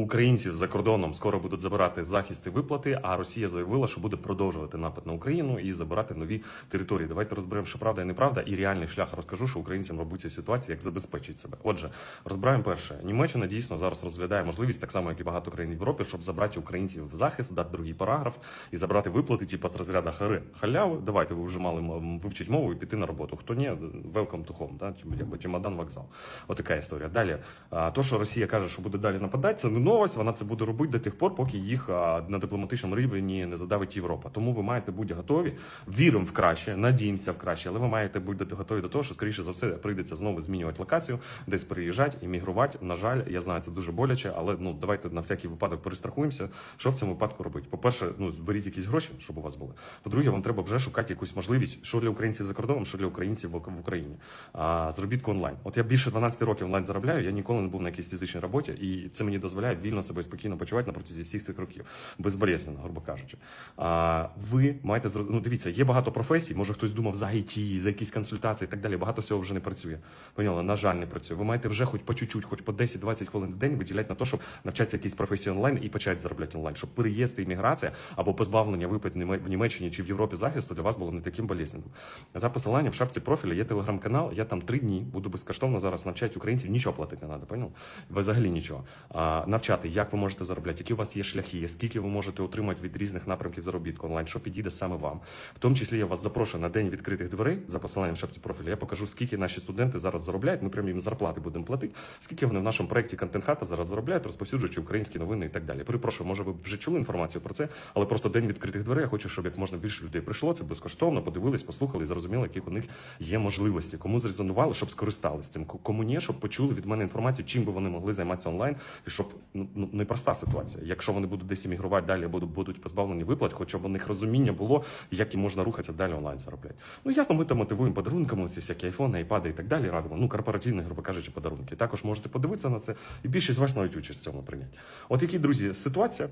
українців за кордоном скоро будуть забирати захист і виплати. А Росія заявила, що буде продовжувати напад на Україну і забирати нові території. Давайте розберемо, що правда і неправда, і реальний шлях розкажу, що українцям робить цій ситуації, як забезпечить себе. Отже, розбираємо перше. Німеччина дійсно зараз розглядає можливість, так само як і багато країн в Європі, щоб забрати українців в захист, дати другий параграф і забрати виплати, типу з розряду хари халяви. Давайте ви вже мали вивчить мову і піти на роботу. Хто ні, to home, да? якби чемодан вокзал. Отака історія. Далі, то, що Росія каже, що буде далі нападати, це не новость. Вона це буде робити до тих пор, поки їх на дипломатичному рівні не задавить Європа. Тому ви маєте бути готові. Віримо в краще, надіємося в краще, але ви маєте бути готові до того, що скоріше за все прийдеться знову змінювати локацію, десь переїжджати, іммігрувати. На жаль, я знаю, це дуже боляче, але ну давайте на всякий випадок перестрахуємося. Що в цьому випадку робити? По-перше, ну зберіть якісь гроші, щоб у вас були. По-друге, вам треба вже шукати якусь можливість, що для українців за кордоном, що для українців в Україні. А заробітку онлайн. От я більше 12 років онлайн заробляю. Я ніколи не був на якійсь фізичній роботі, і це мені дозволяє вільно себе спокійно почувати на протязі всіх цих років, безболезненно, грубо кажучи. А ви маєте ну, дивіться, є багато професій. Може хтось думав за IT, за якісь консультації і так далі. Багато всього вже не працює. Поняла, на жаль, не працює. Ви маєте вже хоч по чуть-чуть, хоч по 10-20 хвилин в день виділяти на те, щоб навчатися якісь професії онлайн і почати заробляти онлайн, щоб переїзд і імміграція або позбавлення виплат в Німеччині чи в Європі захисту для вас було не таким болезненним. За посиланням в шапці профіля є телеграм-канал. Я там три дні буду безкоштовно зараз навчати українців. Нічого платити не треба, поняв? Взагалі нічого. А, навчати, як ви можете заробляти, які у вас є шляхи, скільки ви можете отримати від різних напрямків заробітку онлайн, що підійде саме вам. В тому числі я вас запрошую на день відкритих дверей за посиланням в шапці профіля. Я покажу, скільки наші студенти зараз заробляють. Ми прямо їм зарплати будемо платити. Скільки вони в нашому проєкті контент хата зараз заробляють, розповсюджуючи українські новини і так далі. Перепрошую, може ви вже чули інформацію про це, але просто день відкритих дверей. Я хочу, щоб як можна більше людей прийшло. Це безкоштовно, подивились, послухали і зрозуміли, яких у них є можливості. Кому зрезонували, щоб скористались цим. Кому ні, щоб почули від мене інформацію, чим би вони могли займатися онлайн, і щоб ну, ну непроста ситуація. Якщо вони будуть десь іммігрувати далі, будуть позбавлені виплат, хоча б у них розуміння було, як і можна рухатися далі онлайн заробляти. Ну ясно, ми там мотивуємо подарунками, ці всякі айфони, айпади і так далі. Радимо. Ну корпоративні, грубо кажучи, подарунки. Також можете подивитися на це, і більшість з вас навіть участь в цьому прийняти. От які друзі, ситуація.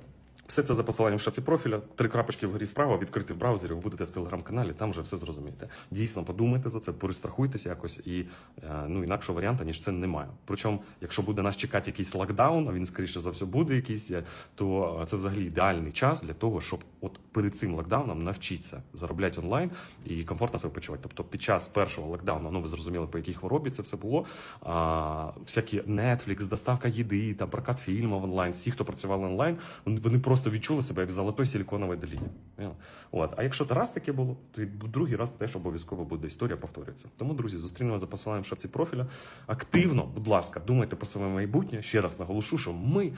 Все це за посиланням в шаці профіля. Три крапочки вгорі справа, відкрити в браузері, ви будете в телеграм-каналі, там вже все зрозумієте. Дійсно, подумайте за це, перестрахуйтеся якось, і е, ну інакшого варіанту, ніж це немає. Причому, якщо буде нас чекати якийсь локдаун, а він скоріше за все буде якийсь, е, то е, це взагалі ідеальний час для того, щоб от перед цим локдауном навчитися заробляти онлайн і комфортно себе почувати. Тобто, під час першого локдауну, ну ви зрозуміли, по якій хворобі це все було. А, всякі Netflix, доставка їди, там прокат фільмів онлайн, всі, хто працювали онлайн, вони просто відчули себе як в золотої силіконовій доліні. От. А якщо раз таке було, то другий раз теж обов'язково буде історія повторюється. Тому, друзі, зустрінемо за посиланням в шапці профіля. Активно, будь ласка, думайте про своє майбутнє. Ще раз наголошу, що ми